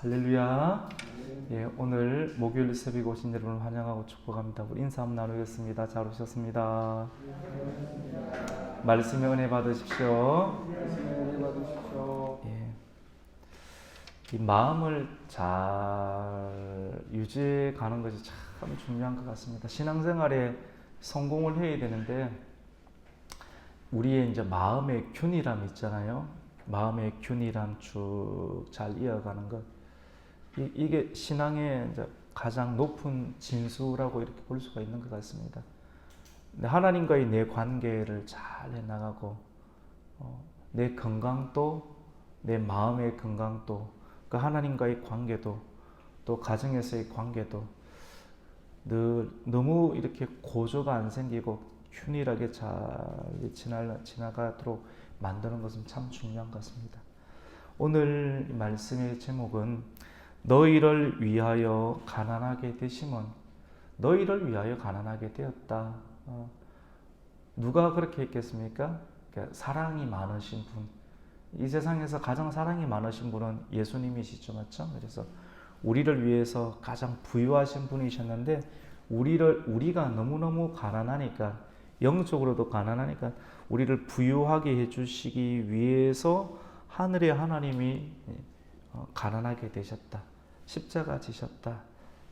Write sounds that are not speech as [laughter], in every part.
할렐루야. 예, 오늘 목요일 새벽 오신 여러분 환영하고 축복합니다. 우리 인사 한번 나누겠습니다. 잘 오셨습니다. 받으십시오. 은혜 받으십시오. 예. 이 마음을 잘 유지해 가는 것이 참 중요한 것 같습니다. 신앙생활에 성공을 해야 되는데 우리의 이제 마음의 균이람 있잖아요. 마음의 균이람 쭉 잘 이어가는 것. 이, 이게 신앙의 가장 높은 진수라고 이렇게 볼 수가 있는 것 같습니다. 하나님과의 내 관계를 잘 해나가고 어, 내 건강도 내 마음의 건강도 그 하나님과의 관계도 또 가정에서의 관계도 늘 너무 이렇게 고조가 안 생기고 균일하게 잘 지나, 지나가도록 만드는 것은 참 중요한 것 같습니다. 오늘 이 말씀의 제목은 너희를 위하여 가난하게 되심은 너희를 위하여 가난하게 되었다. 어, 누가 그렇게 했겠습니까? 그러니까 사랑이 많으신 분. 이 세상에서 가장 사랑이 많으신 분은 예수님이시죠, 맞죠? 그래서 우리를 위해서 가장 부유하신 분이셨는데 우리를 우리가 너무너무 가난하니까 영적으로도 가난하니까 우리를 부유하게 해 주시기 위해서 하늘의 하나님이 어, 가난하게 되셨다. 십자가 지셨다.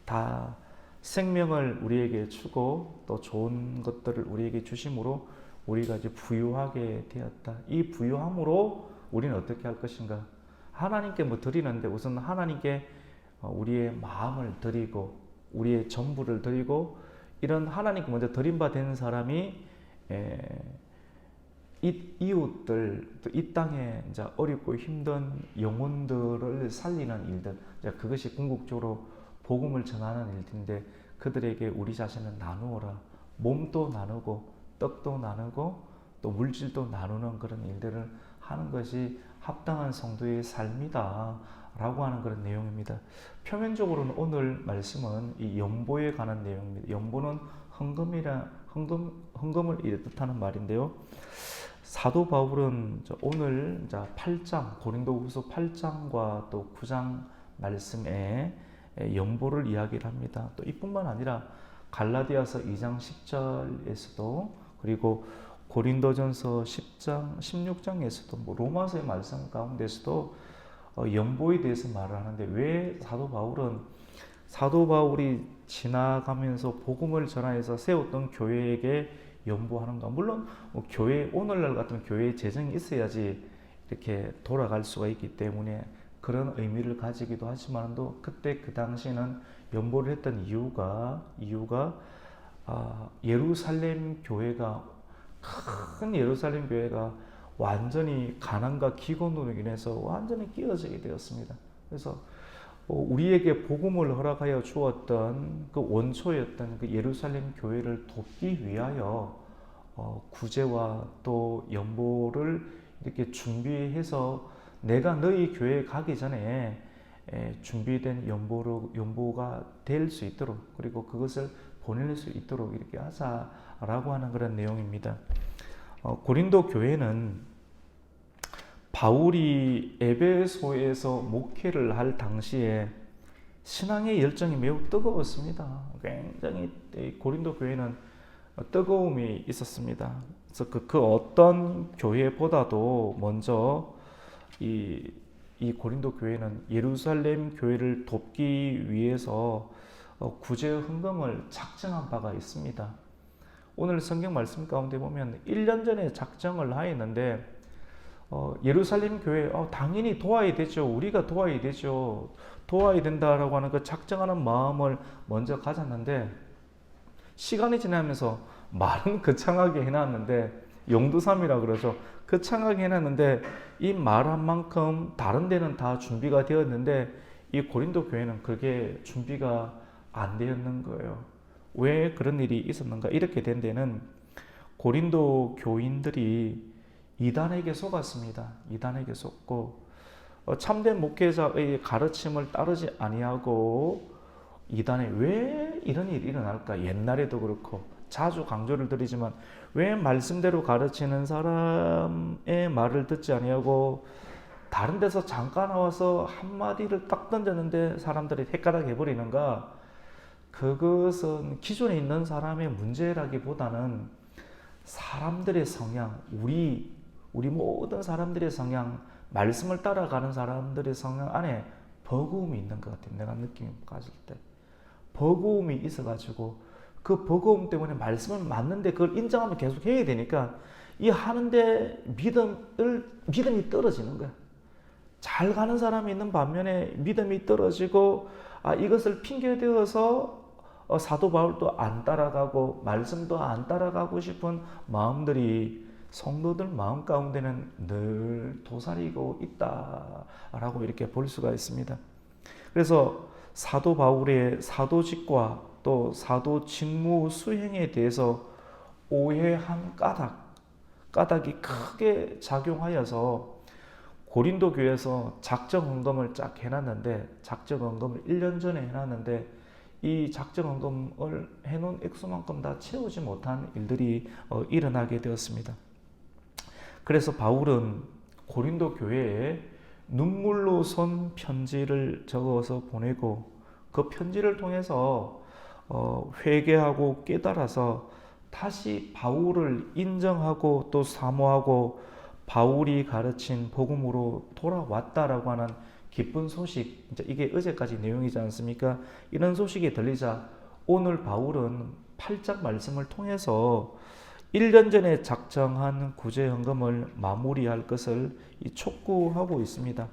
다 생명을 우리에게 주고 또 좋은 것들을 우리에게 주심으로 우리가 이제 부유하게 되었다. 이 부유함으로 우리는 어떻게 할 것인가? 하나님께 뭐 드리는데 우선 하나님께 어, 우리의 마음을 드리고 우리의 전부를 드리고 이런 하나님께 먼저 드림받은 사람이 에, 이, 이웃들 또 이 땅에 이제 어렵고 힘든 영혼들을 살리는 일들 이제 그것이 궁극적으로 복음을 전하는 일인데 그들에게 우리 자신을 나누어라 몸도 나누고 떡도 나누고 또 물질도 나누는 그런 일들을 하는 것이 합당한 성도의 삶이다. 라고 하는 그런 내용입니다. 표면적으로는 오늘 말씀은 이 연보에 관한 내용입니다. 연보는 헌금이라 헌금 헌금을 뜻하는 말인데요. 사도 바울은 오늘 8장 고린도후서 8장과 또 9장 말씀에 연보를 이야기를 합니다. 또 이뿐만 아니라 갈라디아서 2장 10절에서도 그리고 고린도전서 10장 16장에서도 뭐 로마서의 말씀 가운데서도 어, 연보에 대해서 말을 하는데 왜 사도 바울은 사도 바울이 지나가면서 복음을 전하여서 세웠던 교회에게 연보하는가? 물론 뭐 교회 오늘날 같은 교회의 재정이 있어야지 이렇게 돌아갈 수가 있기 때문에 그런 의미를 가지기도 하지만도 그때 그 당시에는 연보를 했던 이유가 이유가 아, 예루살렘 교회가 큰 예루살렘 교회가 완전히 가난과 기곤으로 인해서 완전히 끼어지게 되었습니다. 그래서 우리에게 복음을 허락하여 주었던 그 원초였던 그 예루살렘 교회를 돕기 위하여 구제와 또 연보를 이렇게 준비해서 내가 너희 교회에 가기 전에 준비된 연보로, 연보가 될 수 있도록 그리고 그것을 보낼 수 있도록 이렇게 하자라고 하는 그런 내용입니다. 어, 고린도 교회는 바울이 에베소에서 목회를 할 당시에 신앙의 열정이 매우 뜨거웠습니다. 굉장히 고린도 교회는 뜨거움이 있었습니다. 그래서 그, 그 어떤 교회보다도 먼저 이, 이 고린도 교회는 예루살렘 교회를 돕기 위해서 어, 구제 헌금을 작정한 바가 있습니다. 오늘 성경 말씀 가운데 보면 1년 전에 작정을 하였는데 어, 예루살렘 교회 어, 당연히 도와야 되죠. 우리가 도와야 되죠. 도와야 된다라고 하는 그 작정하는 마음을 먼저 가졌는데 시간이 지나면서 말은 [laughs] 거창하게 해놨는데 용두삼이라 그러죠. 거창하게 해놨는데 이 말한 만큼 다른 데는 다 준비가 되었는데 이 고린도 교회는 그게 준비가 안 되었는 거예요. 왜 그런 일이 있었는가? 이렇게 된 데는 고린도 교인들이 이단에게 속았습니다. 이단에게 속고 어, 참된 목회자의 가르침을 따르지 아니하고 이단에 왜 이런 일이 일어날까? 옛날에도 그렇고 자주 강조를 드리지만 왜 말씀대로 가르치는 사람의 말을 듣지 아니하고 다른 데서 잠깐 나와서 한마디를 딱 던졌는데 사람들이 헷가닥 해버리는가? 그것은 기존에 있는 사람의 문제라기보다는 사람들의 성향, 우리 우리 모든 사람들의 성향, 말씀을 따라가는 사람들의 성향 안에 버거움이 있는 것 같아요. 내가 느낌 가질 때 버거움이 있어가지고 그 버거움 때문에 말씀을 맞는데 그걸 인정하면 계속 해야 되니까 이 하는데 믿음을 믿음이 떨어지는 거야. 잘 가는 사람이 있는 반면에 믿음이 떨어지고 아 이것을 핑계 대어서 어, 사도 바울도 안 따라가고 말씀도 안 따라가고 싶은 마음들이 성도들 마음 가운데는 늘 도사리고 있다라고 이렇게 볼 수가 있습니다. 그래서 사도 바울의 사도직과 또 사도 직무 수행에 대해서 오해한 까닭, 까닭이 크게 작용하여서 고린도 교회에서 작정 헌금을 쫙 해놨는데 작정 헌금을 1년 전에 해놨는데 이 작정 헌금을 해놓은 액수만큼 다 채우지 못한 일들이 어, 일어나게 되었습니다. 그래서 바울은 고린도 교회에 눈물로 son 편지를 적어서 보내고 그 편지를 통해서 어, 회개하고 깨달아서 다시 바울을 인정하고 또 사모하고 바울이 가르친 복음으로 돌아왔다라고 하는 기쁜 소식, 이제 이게 어제까지 내용이지 않습니까? 이런 소식이 들리자 오늘 바울은 8장 말씀을 통해서 1년 전에 작정한 구제 헌금을 마무리할 것을 이 촉구하고 있습니다.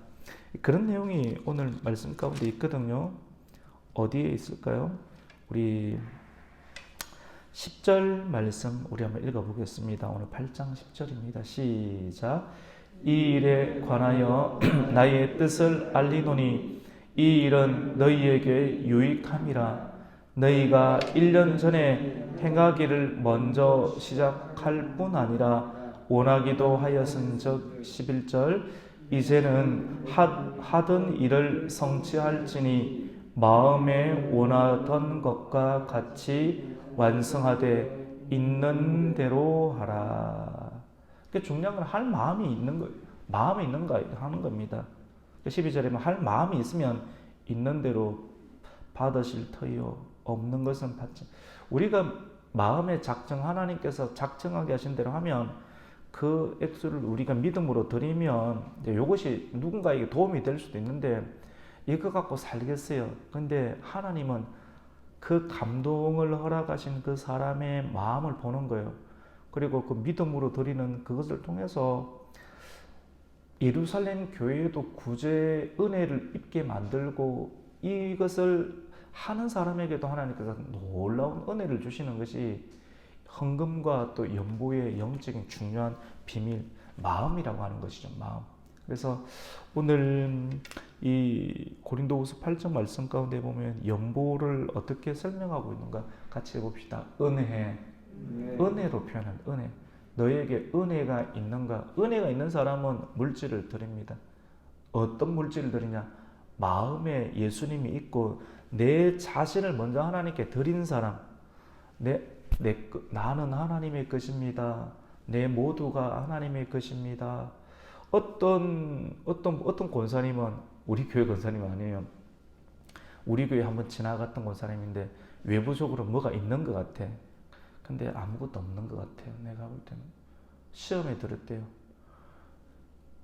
그런 내용이 오늘 말씀 가운데 있거든요. 어디에 있을까요? 우리 10절 말씀 우리 한번 읽어 보겠습니다. 오늘 8장 10절입니다. 시작. 이 일에 관하여 [clears throat] 나의 뜻을 알리노니 이 일은 너희에게 유익함이라 너희가 1년 전에 행하기를 먼저 시작할 뿐 아니라 원하기도 하였은즉 11절 이제는 하, 하던 일을 성취할지니 마음에 원하던 것과 같이 완성하되 있는 대로 하라. 그 중요한 건 할 마음이 있는 거, 마음이 있는가 하는 겁니다. 12절에는 할 마음이 있으면 있는 대로 받으실 터이요 없는 것은 받지. 우리가 마음의 작정 하나님께서 작정하게 하신 대로 하면 그 액수를 우리가 믿음으로 드리면 이것이 누군가에게 도움이 될 수도 있는데 이거 갖고 살겠어요. 근데 하나님은 그 감동을 허락하신 그 사람의 마음을 보는 거예요. 그리고 그 믿음으로 드리는 그것을 통해서 예루살렘 교회에도 구제 은혜를 입게 만들고 이것을 하는 사람에게도 하나님께서 놀라운 은혜를 주시는 것이 헌금과 또 연보의 영적인 중요한 비밀 마음이라고 하는 것이죠. 마음. 그래서 오늘 이 고린도후서 8장 말씀 가운데 보면 연보를 어떻게 설명하고 있는가 같이 해봅시다. 은혜, 은혜로 표현한 은혜. 너에게 은혜가 있는가? 은혜가 있는 사람은 물질을 드립니다. 어떤 물질을 드리냐? 마음에 예수님이 있고 내 자신을 먼저 하나님께 드린 사람. 내, 내 나는 하나님의 것입니다. 내 모두가 하나님의 것입니다. 어떤 어떤 어떤 권사님은 우리 교회 권사님 아니에요. 우리 교회 한번 지나갔던 권사님인데 외부적으로 뭐가 있는 것 같아. 근데 아무것도 없는 것 같아요. 내가 볼 때는 시험에 들었대요.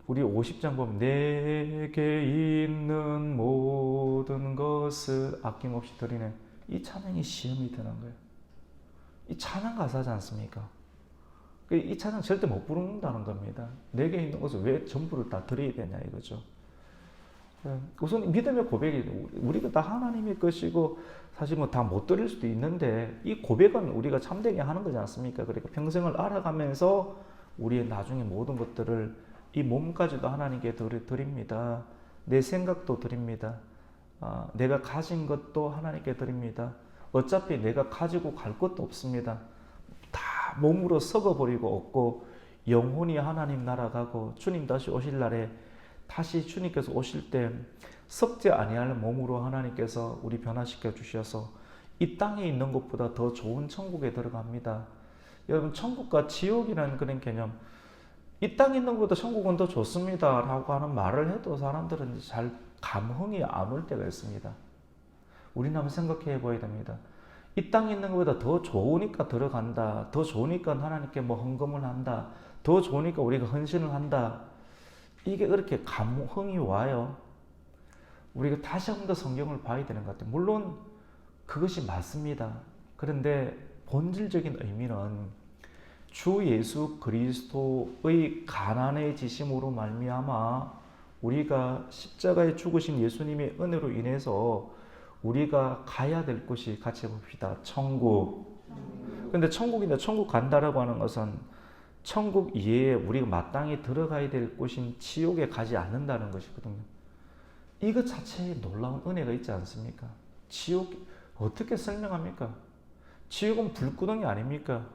우리 50장 보면 내게 있는 모 든 것을 아낌없이 드리는 이 찬양이 시험이 드는 거예요. 이 찬양 가사지 않습니까? 이 찬양 절대 못 부른다는 겁니다. 내게 있는 것을 왜 전부를 다 드려야 되냐 이거죠. 우선 믿음의 고백이 우리가 다 하나님의 것이고 사실 뭐 다 못 드릴 수도 있는데 이 고백은 우리가 참되게 하는 거지 않습니까? 그러니까 평생을 알아가면서 우리의 나중에 모든 것들을 이 몸까지도 하나님께 드립니다. 내 생각도 드립니다. 아, 내가 가진 것도 하나님께 드립니다. 어차피 내가 가지고 갈 것도 없습니다. 다 몸으로 썩어버리고 없고 영혼이 하나님 나라 가고 주님 다시 오실 날에 다시 주님께서 오실 때 썩지 아니할 몸으로 하나님께서 우리 변화시켜 주셔서 이 땅에 있는 것보다 더 좋은 천국에 들어갑니다. 여러분 천국과 지옥이라는 그런 개념 이 땅에 있는 것보다 천국은 더 좋습니다. 라고 하는 말을 해도 사람들은 잘 감흥이 안 올 때가 있습니다. 우리는 한번 생각해 봐야 됩니다. 이 땅에 있는 것보다 더 좋으니까 들어간다. 더 좋으니까 하나님께 뭐 헌금을 한다. 더 좋으니까 우리가 헌신을 한다. 이게 그렇게 감흥이 와요. 우리가 다시 한 번 더 성경을 봐야 되는 것 같아요. 물론 그것이 맞습니다. 그런데 본질적인 의미는 주 예수 그리스도의 가난해지심으로 말미암아 우리가 십자가에 죽으신 예수님의 은혜로 인해서 우리가 가야 될 곳이 같이 봅시다. 천국. 근데 천국인데 천국 간다라고 하는 것은 천국 이외에 우리가 마땅히 들어가야 될 곳인 지옥에 가지 않는다는 것이거든요. 이것 자체에 놀라운 은혜가 있지 않습니까? 지옥 어떻게 설명합니까? 지옥은 불구덩이 아닙니까?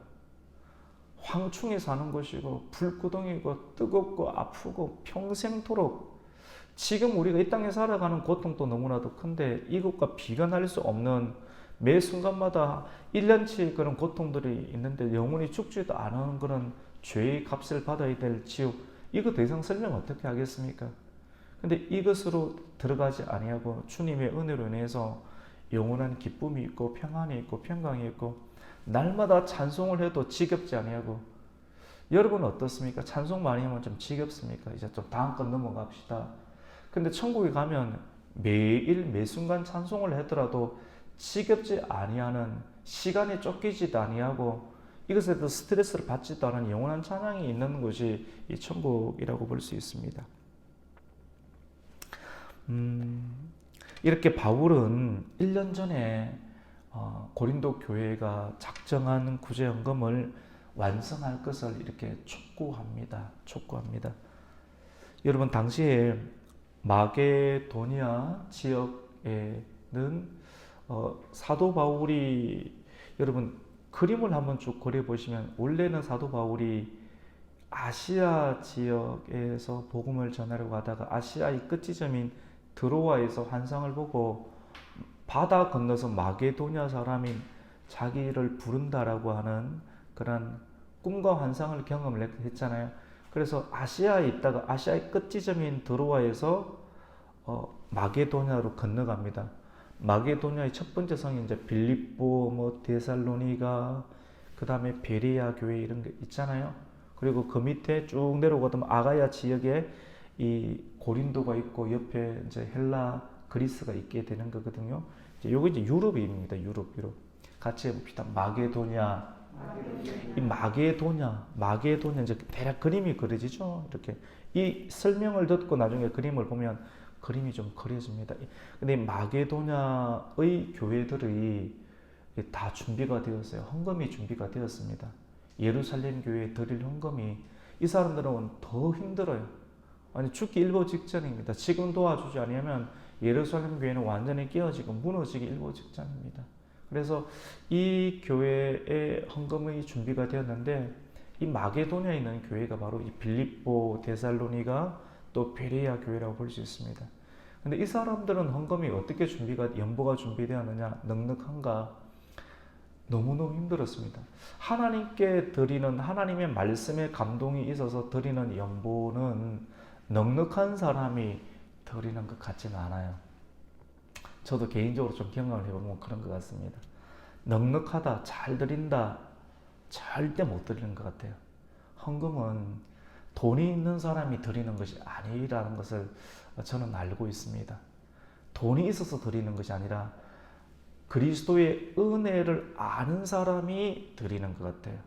황충에 사는 곳이고 불구덩이고 뜨겁고 아프고 평생토록 지금 우리가 이 땅에 살아가는 고통도 너무나도 큰데 이것과 비견할 수 없는 매 순간마다 1년치 그런 고통들이 있는데 영원히 죽지도 않은 그런 죄의 값을 받아야 될 지옥 이거 더 이상 설명 어떻게 하겠습니까? 근데 이것으로 들어가지 아니하고 주님의 은혜로 인해서 영원한 기쁨이 있고 평안이 있고 평강이 있고 날마다 찬송을 해도 지겹지 아니하고 여러분은 어떻습니까? 찬송 많이 하면 좀 지겹습니까? 이제 좀 다음 건 넘어갑시다. 근데 천국에 가면 매일 매 순간 찬송을 하더라도 지겹지 아니하는 시간이 쫓기지도 아니하고 이것에 대해서 스트레스를 받지도 않은 영원한 찬양이 있는 곳이 이 천국이라고 볼 수 있습니다. 음, 이렇게 바울은 1년 전에 어, 고린도 교회가 작정한 구제연금을 완성할 것을 이렇게 촉구합니다. 촉구합니다. 여러분 당시에 마게도니아 지역에는 어, 사도 바울이 여러분 그림을 한번 쭉 그려 보시면 원래는 사도 바울이 아시아 지역에서 복음을 전하려고 하다가 아시아의 끝지점인 드로아에서 환상을 보고 바다 건너서 마게도냐 사람이 자기를 부른다라고 하는 그런 꿈과 환상을 경험을 했- 했잖아요. 그래서 아시아에 있다가 아시아의 끝지점인 드로아에서 어, 마게도냐로 건너갑니다. 마게도냐의 첫 번째 성이 이제 빌립보, 뭐 데살로니가, 그 다음에 베레아 교회 이런 게 있잖아요. 그리고 그 밑에 쭉 내려오거든 아가야 지역에 이 고린도가 있고 옆에 이제 헬라, 그리스가 있게 되는 거거든요. 이제 요게 이제 유럽입니다. 유럽, 유럽. 같이 해봅시다. 마게도냐. 이 마게도냐, 마게도냐 이제 대략 그림이 그려지죠. 이렇게 이 설명을 듣고 나중에 그림을 보면 그림이 좀 그려집니다. 근데 이 마게도냐의 교회들이 다 준비가 되었어요. 헌금이 준비가 되었습니다. 예루살렘 교회에 드릴 헌금이 이 사람들은 더 힘들어요. 아니 죽기 일보 직전입니다. 지금 도와주지 않으면 예루살렘 교회는 완전히 깨어지고 무너지기 일보 직전입니다. 그래서 이 교회의 헌금의 준비가 되었는데 이 마게도냐에 있는 교회가 바로 이 빌립보, 데살로니가 또 베레아 교회라고 볼 수 있습니다. 근데 이 사람들은 헌금이 어떻게 준비가 연보가 준비되었느냐 넉넉한가 너무너무 힘들었습니다. 하나님께 드리는 하나님의 말씀에 감동이 있어서 드리는 연보는 넉넉한 사람이 드리는 것 같지는 않아요. 저도 개인적으로 좀 경험을 해보면 그런 것 같습니다. 넉넉하다, 잘 드린다, 절대 못 드리는 것 같아요. 헌금은 돈이 있는 사람이 드리는 것이 아니라는 것을 저는 알고 있습니다. 돈이 있어서 드리는 것이 아니라 그리스도의 은혜를 아는 사람이 드리는 것 같아요.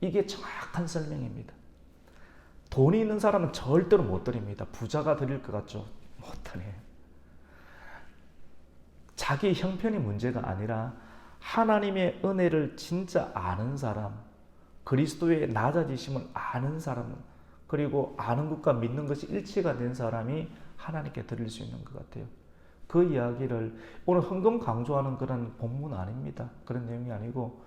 이게 정확한 설명입니다. 돈이 있는 사람은 절대로 못 드립니다. 부자가 드릴 것 같죠? 못 드려요. 자기 형편이 문제가 아니라 하나님의 은혜를 진짜 아는 사람, 그리스도의 낮아지심을 아는 사람, 그리고 아는 것과 믿는 것이 일치가 된 사람이 하나님께 드릴 수 있는 것 같아요. 그 이야기를 오늘 헌금 강조하는 그런 본문 아닙니다. 그런 내용이 아니고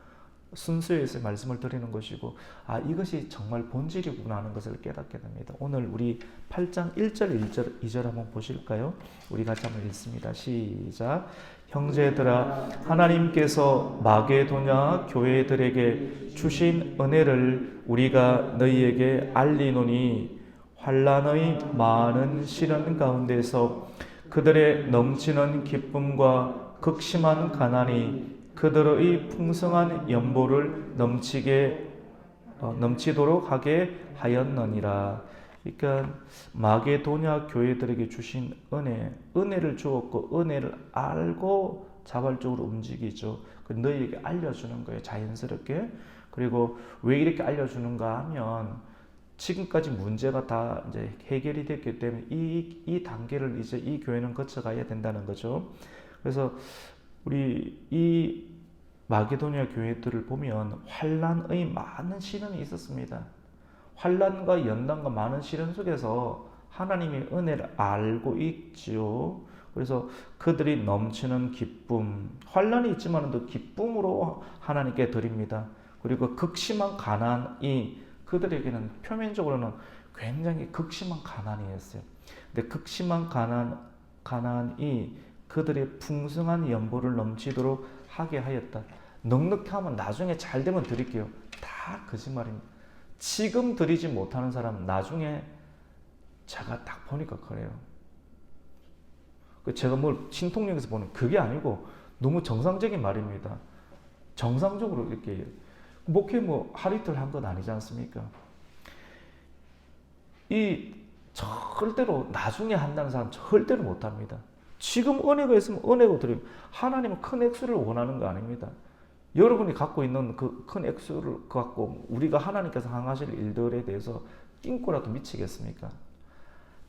순수해서 말씀을 드리는 것이고 아 이것이 정말 본질이구나 하는 것을 깨닫게 됩니다. 오늘 우리 8장 1절 1절 2절 한번 보실까요? 우리 같이 한번 읽습니다. 시작. 형제들아 하나님께서 마게도냐 교회들에게 주신 은혜를 우리가 너희에게 알리노니 환란의 많은 시련 가운데서 그들의 넘치는 기쁨과 극심한 가난이 그들의 풍성한 연보를 넘치게 어, 넘치도록 하게 하였느니라. 그러니까 마게도냐 교회들에게 주신 은혜, 은혜를 주었고 은혜를 알고 자발적으로 움직이죠. 그 너희에게 알려주는 거예요, 자연스럽게. 그리고 왜 이렇게 알려주는가 하면 지금까지 문제가 다 이제 해결이 됐기 때문에 이, 이 단계를 이제 이 교회는 거쳐가야 된다는 거죠. 그래서 우리 이 마게도니아 교회들을 보면 환란의 많은 시련이 있었습니다. 환란과 연단과 많은 시련 속에서 하나님의 은혜를 알고 있지요. 그래서 그들이 넘치는 기쁨, 환란이 있지만도 기쁨으로 하나님께 드립니다. 그리고 극심한 가난이 그들에게는 표면적으로는 굉장히 극심한 가난이었어요. 근데 극심한 가난 가난이 그들의 풍성한 연보를 넘치도록 하게 하였다. 넉넉히 하면 나중에 잘 되면 드릴게요. 다 거짓말입니다. 지금 드리지 못하는 사람은 나중에 제가 딱 보니까 그래요. 그 제가 뭘 신통력에서 보는 그게 아니고 너무 정상적인 말입니다. 정상적으로 이렇게 목회 뭐 하루 이틀 한 건 아니지 않습니까? 이 절대로 나중에 한다는 사람 절대로 못합니다. 지금 은혜가 있으면 은혜가 드리고 하나님은 큰 액수를 원하는 거 아닙니다. 여러분이 갖고 있는 그 큰 액수를 갖고 우리가 하나님께서 항하실 일들에 대해서 낑고라도 미치겠습니까?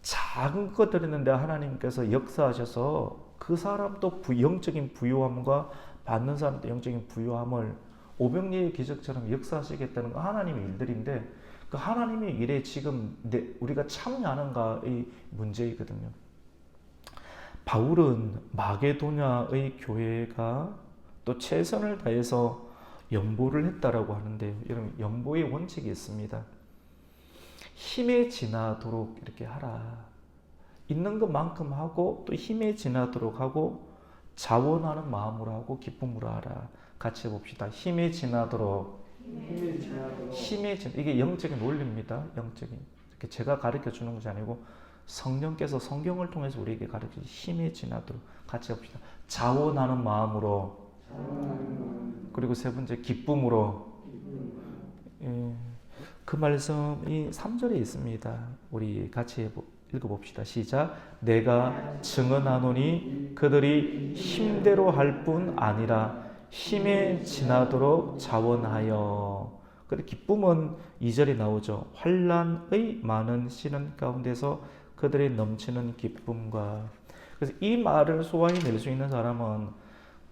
작은 것 드리는데 하나님께서 역사하셔서 그 사람도 부, 영적인 부유함과 받는 사람도 영적인 부유함을 오병리의 기적처럼 역사하시겠다는 거 하나님의 일들인데 그 하나님의 일에 지금 내, 우리가 참여하는가의 문제이거든요. 바울은 마게도냐의 교회가 또 최선을 다해서 연보를 했다라고 하는데요. 여러분 연보의 원칙이 있습니다. 힘에 지나도록 이렇게 하라. 있는 것만큼 하고 또 힘에 지나도록 하고 자원하는 마음으로 하고 기쁨으로 하라. 같이 해봅시다. 힘에 지나도록 힘이 지나도록 힘에 지 이게 영적인 원리입니다. 영적인 이렇게 제가 가르쳐 주는 것이 아니고 성령께서 성경을 통해서 우리에게 가르쳐 힘에 지나도록 같이 해봅시다. 자원하는 마음으로 그리고 세 번째 기쁨으로 예, 그 말씀이 3절에 있습니다. 우리 같이 읽어봅시다. 시작. 내가 증언하노니 그들이 힘대로 할 뿐 아니라 힘에 지나도록 자원하여. 근데 기쁨은 2절에 나오죠. 환란의 많은 시련 가운데서 그들의 넘치는 기쁨과 그래서 이 말을 소화해낼 수 있는 사람은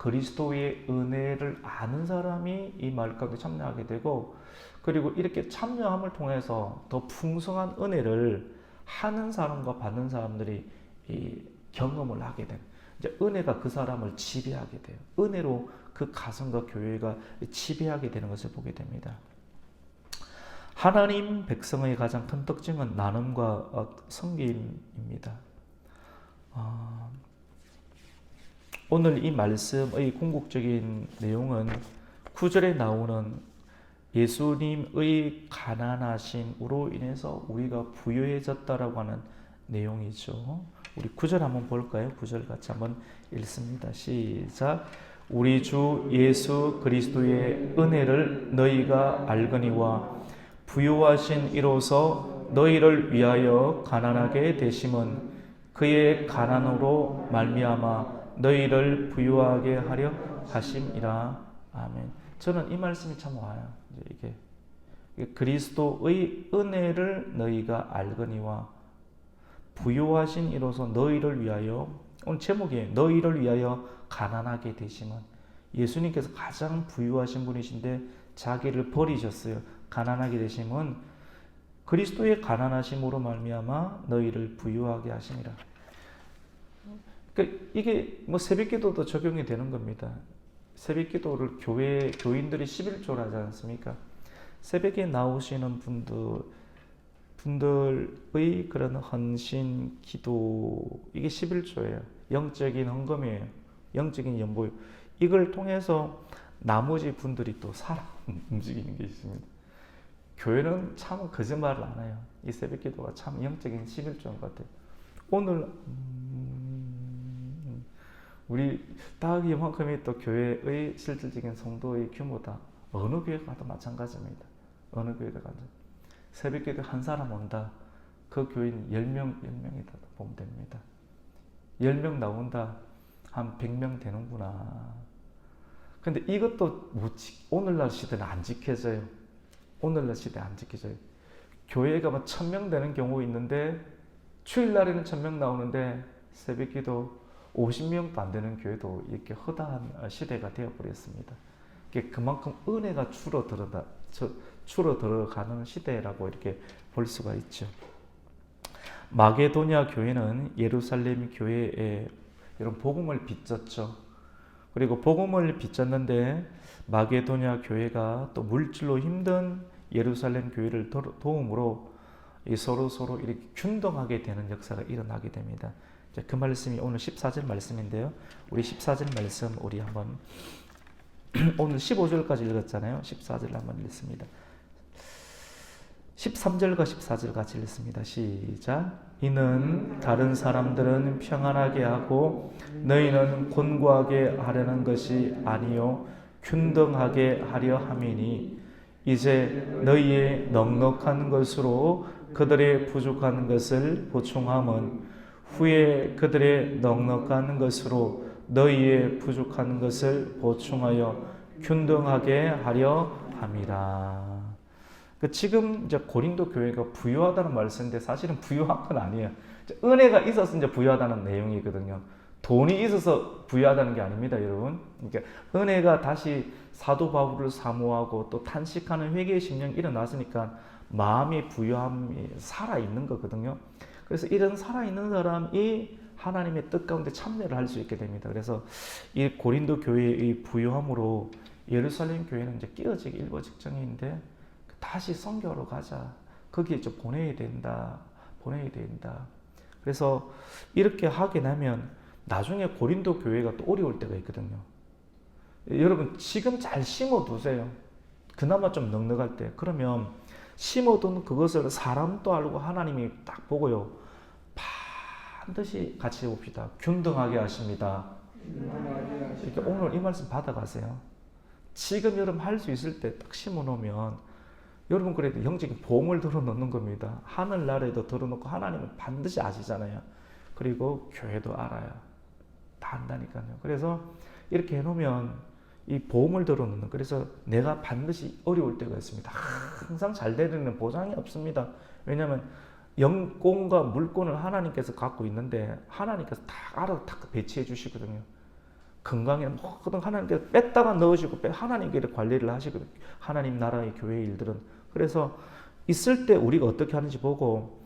그리스도의 은혜를 아는 사람이 이 말 가운데 참여하게 되고 그리고 이렇게 참여함을 통해서 더 풍성한 은혜를 하는 사람과 받는 사람들이 이 경험을 하게 된 이제 은혜가 그 사람을 지배하게 돼요. 은혜로 그 가정과 교회가 지배하게 되는 것을 보게 됩니다. 하나님 백성의 가장 큰 특징은 나눔과 어, 섬김입니다. 아, 오늘 이 말씀의 궁극적인 내용은 9절에 나오는 예수님의 가난하심으로 인해서 우리가 부유해졌다라고 하는 내용이죠. 우리 9절 한번 볼까요? 9절 같이 한번 읽습니다. 시작. 우리 주 예수 그리스도의 은혜를 너희가 알거니와 부유하신 이로서 너희를 위하여 가난하게 되심은 그의 가난으로 말미암아 너희를 부유하게 하려 하심이라. 아멘. 저는 이 말씀이 참 와요. 이게 그리스도의 은혜를 너희가 알거니와 부유하신 이로서 너희를 위하여 오늘 제목이 너희를 위하여 가난하게 되심은 예수님께서 가장 부유하신 분이신데 자기를 버리셨어요. 가난하게 되심은 그리스도의 가난하심으로 말미암아 너희를 부유하게 하심이라. 그러니까 이게 뭐 새벽기도도 적용이 되는 겁니다. 새벽 기도를 교회 교인들이 11조를 하지 않습니까? 새벽에 나오시는 분들 분들의 그런 헌신 기도 이게 11조예요. 영적인 헌금이에요. 영적인 연보요. 이걸 통해서 나머지 분들이 또 살아 [laughs] 움직이는 게 있습니다. 교회는 참 거짓말을 안 해요. 이 새벽 기도가 참 영적인 11조인 것 같아요. 오늘 음, 우리 딱 이만큼이 또 교회의 실질적인 성도의 규모다. 어느 교회 가도 마찬가지입니다. 어느 교회 가도 새벽 기도 한 사람 온다. 그 교인 10명, 10명이다 보면 됩니다. 10명 나온다. 한 100명 되는구나. 근데 이것도 못 지, 오늘날 시대는 안 지켜져요. 오늘날 시대 안 지켜져요. 교회가 막 1000명 되는 경우 있는데 주일날에는 1000명 나오는데 새벽 기도 50명도 안 되는 교회도 이렇게 허다한 시대가 되어버렸습니다. 그만큼 은혜가 줄어들어다, 줄어들어가는 시대라고 이렇게 볼 수가 있죠. 마게도냐 교회는 예루살렘 교회에 이런 복음을 빚졌죠. 그리고 복음을 빚졌는데 마게도냐 교회가 또 물질로 힘든 예루살렘 교회를 도- 도움으로 이 서로 서로 이렇게 균등하게 되는 역사가 일어나게 됩니다. 그 말씀이 오늘 14절 말씀인데요. 우리 14절 말씀 우리 한번 [clears throat] 오늘 15절까지 읽었잖아요. 14절 한번 읽습니다. 13절과 14절 같이 읽습니다. 시작. 이는 다른 사람들은 평안하게 하고 너희는 곤고하게 하려는 것이 아니요 균등하게 하려 함이니 이제 너희의 넉넉한 것으로 그들의 부족한 것을 보충함은 후에 그들의 넉넉한 것으로 너희의 부족한 것을 보충하여 균등하게 하려 함이라. 그 지금 이제 고린도 교회가 부유하다는 말씀인데 사실은 부유한 건 아니에요. 은혜가 있어서 이제 부유하다는 내용이거든요. 돈이 있어서 부유하다는 게 아닙니다, 여러분. 그러니까 은혜가 다시 사도 바울을 사모하고 또 탄식하는 회개의 심령이 일어났으니까 마음의 부유함이 살아 있는 거거든요. 그래서 이런 살아 있는 사람이 하나님의 뜻 가운데 참여를 할 수 있게 됩니다. 그래서 이 고린도 교회의 부유함으로 예루살렘 교회는 이제 끼어지기 일보 직전인데 다시 성교로 가자. 거기에 좀 보내야 된다. 보내야 된다. 그래서 이렇게 하게 되면 나중에 고린도 교회가 또 어려울 때가 있거든요. 여러분 지금 잘 심어 두세요. 그나마 좀 넉넉할 때. 그러면 심어둔 그것을 사람도 알고 하나님이 딱 보고요. 반드시 같이 봅시다. 균등하게 하십니다. 이렇게 오늘 이 말씀 받아가세요. 지금 여러분 할 수 있을 때 딱 심어 놓으면 여러분 그래도 영적인 보험을 들어 놓는 겁니다. 하늘나라에도 들어 놓고 하나님은 반드시 아시잖아요. 그리고 교회도 알아요. 다 안다니까요. 그래서 이렇게 해 놓으면 이 보험을 들어 놓는 그래서 내가 반드시 어려울 때가 있습니다. 항상 잘 되는 보장이 없습니다. 왜냐하면 영권과 물권을 하나님께서 갖고 있는데 하나님께서 다 알아서 다 배치해 주시거든요. 건강에 모든 하나님께서 뺐다가 넣으시고 빼 하나님께 관리를 하시거든요. 하나님 나라의 교회 일들은 그래서 있을 때 우리가 어떻게 하는지 보고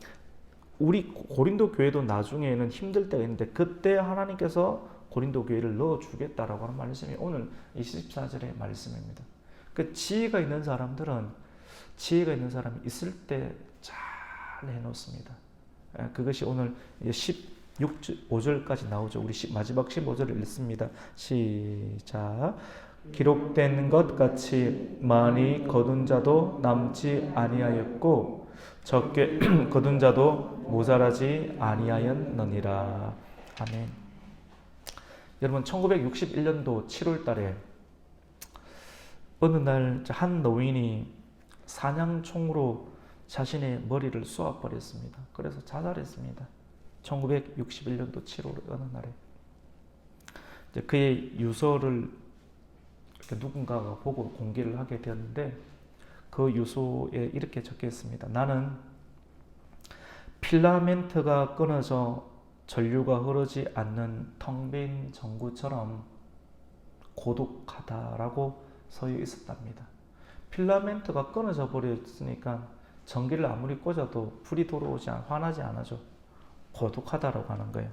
우리 고린도 교회도 나중에는 힘들 때가 있는데 그때 하나님께서 고린도 교회를 넣어 주겠다라고 하는 말씀이 오늘 24절의 말씀입니다. 그 지혜가 있는 사람들은 지혜가 있는 사람이 있을 때 잘 해놓습니다. 예, 그것이 오늘 16절까지 나오죠. 우리 마지막 15절을 읽습니다. 시작. 기록된 것 같이 많이 거둔 자도 남지 아니하였고 적게 [clears throat] 거둔 자도 모자라지 아니하였느니라. 아멘. 여러분 1961년도 7월 달에 어느 날 한 노인이 사냥총으로 자신의 머리를 쏘아 버렸습니다. 그래서 자살했습니다. 1961년도 7월 어느 날에 그의 유서를 누군가가 보고 공개를 하게 되었는데 그 유서에 이렇게 적혀 있습니다. 나는 필라멘트가 끊어져 전류가 흐르지 않는 텅 빈 전구처럼 고독하다라고 서여 있었답니다. 필라멘트가 끊어져 버렸으니까 전기를 아무리 꽂아도 불이 들어오지 않, 화나지 않아죠. 고독하다라고 하는 거예요.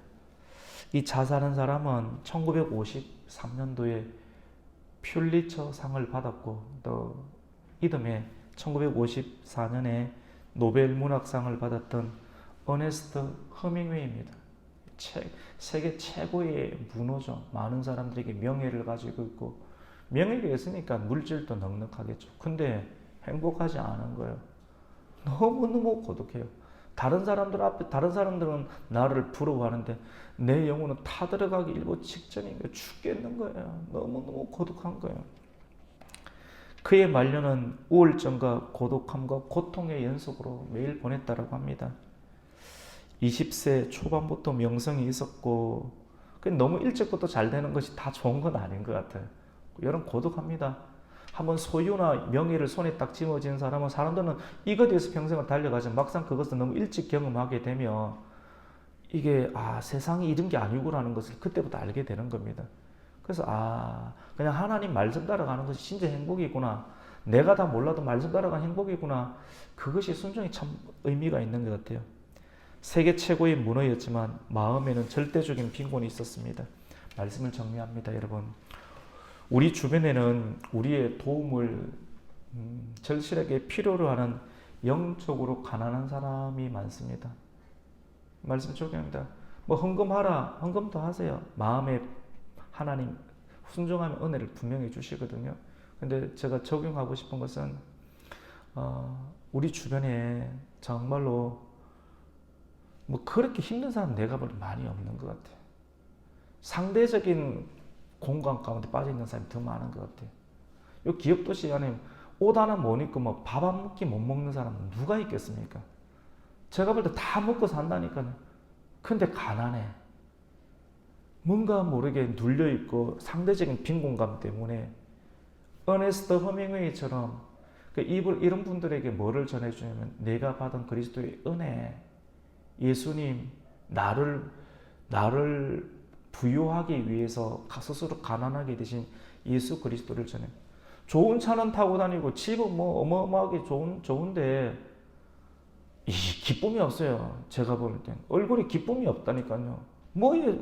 이 자살한 사람은 1953년도에 퓰리처 상을 받았고 또 이듬해 1954년에 노벨 문학상을 받았던 어네스트 허밍웨이입니다. 체- 세계 최고의 문호죠. 많은 사람들에게 명예를 가지고 있고 명예가 있으니까 물질도 넉넉하겠죠. 근데 행복하지 않은 거예요. 너무너무 고독해요. 다른 사람들 앞에 다른 사람들은 나를 부러워하는데 내 영혼은 타들어가기 일보 직전인 거예요. 죽겠는 거예요. 너무너무 고독한 거예요. 그의 말년은 우울증과 고독함과 고통의 연속으로 매일 보냈다라고 합니다. 20세 초반부터 명성이 있었고 그 너무 일찍부터 잘 되는 것이 다 좋은 건 아닌 것 같아요. 여러분 고독합니다. 한번 소유나 명예를 손에 딱 쥐어진 사람은 사람들은 이것에 대해서 평생을 달려가지만 막상 그것을 너무 일찍 경험하게 되면 이게 아 세상이 이런 게 아니구라는 것을 그때부터 알게 되는 겁니다. 그래서 아 그냥 하나님 말씀 따라가는 것이 진짜 행복이구나. 내가 다 몰라도 말씀 따라가는 행복이구나. 그것이 순종이 참 의미가 있는 것 같아요. 세계 최고의 문어였지만 마음에는 절대적인 빈곤이 있었습니다. 말씀을 정리합니다, 여러분. 우리 주변에는 우리의 도움을 음, 절실하게 필요로 하는 영적으로 가난한 사람이 많습니다. 말씀 적용합니다. 뭐 헌금하라, 헌금도 하세요. 마음에 하나님 순종하면 은혜를 분명히 주시거든요. 근데 제가 적용하고 싶은 것은 어, 우리 주변에 정말로 뭐 그렇게 힘든 사람 내가 보니 많이 없는 것 같아요. 상대적인 공간 가운데 빠져 있는 사람이 더 많은 것 같아요. 요 기업 도시 안에 옷 하나 못 입고 뭐 밥 한 끼 못 먹는 사람은 누가 있겠습니까? 제가 볼 때 다 먹고 산다니까요. 근데 가난해. 뭔가 모르게 눌려 있고 상대적인 빈곤감 때문에 어네스트 허밍웨이처럼 그 이런 분들에게 뭐를 전해주냐면 내가 받은 그리스도의 은혜, 예수님 나를 나를 부유하기 위해서 스스로 가난하게 되신 예수 그리스도를 전해. 좋은 차는 타고 다니고 집은 뭐 어마어마하게 좋은 좋은데 이 기쁨이 없어요. 제가 볼 땐 얼굴에 기쁨이 없다니까요. 뭐에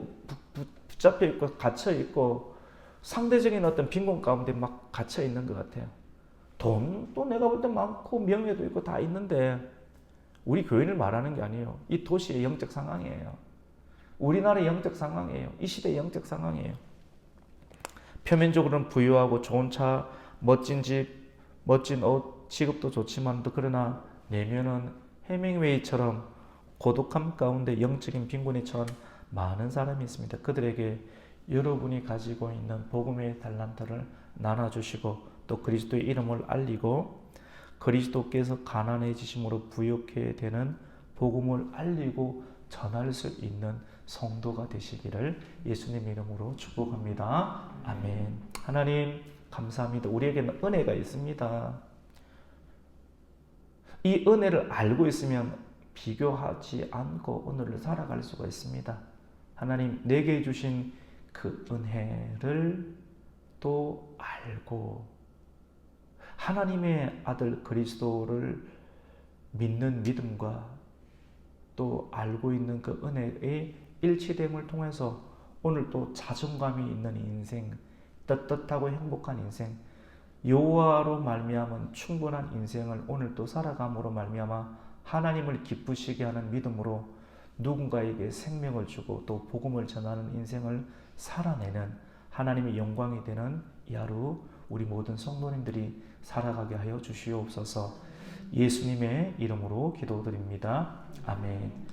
붙잡혀 있고 갇혀 있고 상대적인 어떤 빈곤 가운데 막 갇혀 있는 것 같아요. 돈도 내가 볼 때 많고 명예도 있고 다 있는데 우리 교인을 말하는 게 아니에요. 이 도시의 영적 상황이에요. 우리나라의 영적 상황이에요. 이 시대의 영적 상황이에요. 표면적으로는 부유하고 좋은 차, 멋진 집, 멋진 옷, 직업도 좋지만 또 그러나 내면은 해밍웨이처럼 고독함 가운데 영적인 빈곤에 처한 많은 사람이 있습니다. 그들에게 여러분이 가지고 있는 복음의 달란트를 나눠주시고 또 그리스도의 이름을 알리고 그리스도께서 가난해지심으로 부욕해 되는 복음을 알리고 전할 수 있는 성도가 되시기를 예수님 이름으로 축복합니다. 아멘. 하나님 감사합니다. 우리에게는 은혜가 있습니다. 이 은혜를 알고 있으면 비교하지 않고 오늘을 살아갈 수가 있습니다. 하나님 내게 주신 그 은혜를 또 알고 하나님의 아들 그리스도를 믿는 믿음과 또 알고 있는 그 은혜의 일치됨을 통해서 오늘 또 자존감이 있는 인생, 떳떳하고 행복한 인생, 여호와로 말미암은 충분한 인생을 오늘 또 살아감으로 말미암아 하나님을 기쁘시게 하는 믿음으로 누군가에게 생명을 주고 또 복음을 전하는 인생을 살아내는 하나님의 영광이 되는 이 하루 우리 모든 성도님들이 살아가게 하여 주시옵소서. 예수님의 이름으로 기도드립니다. 아멘.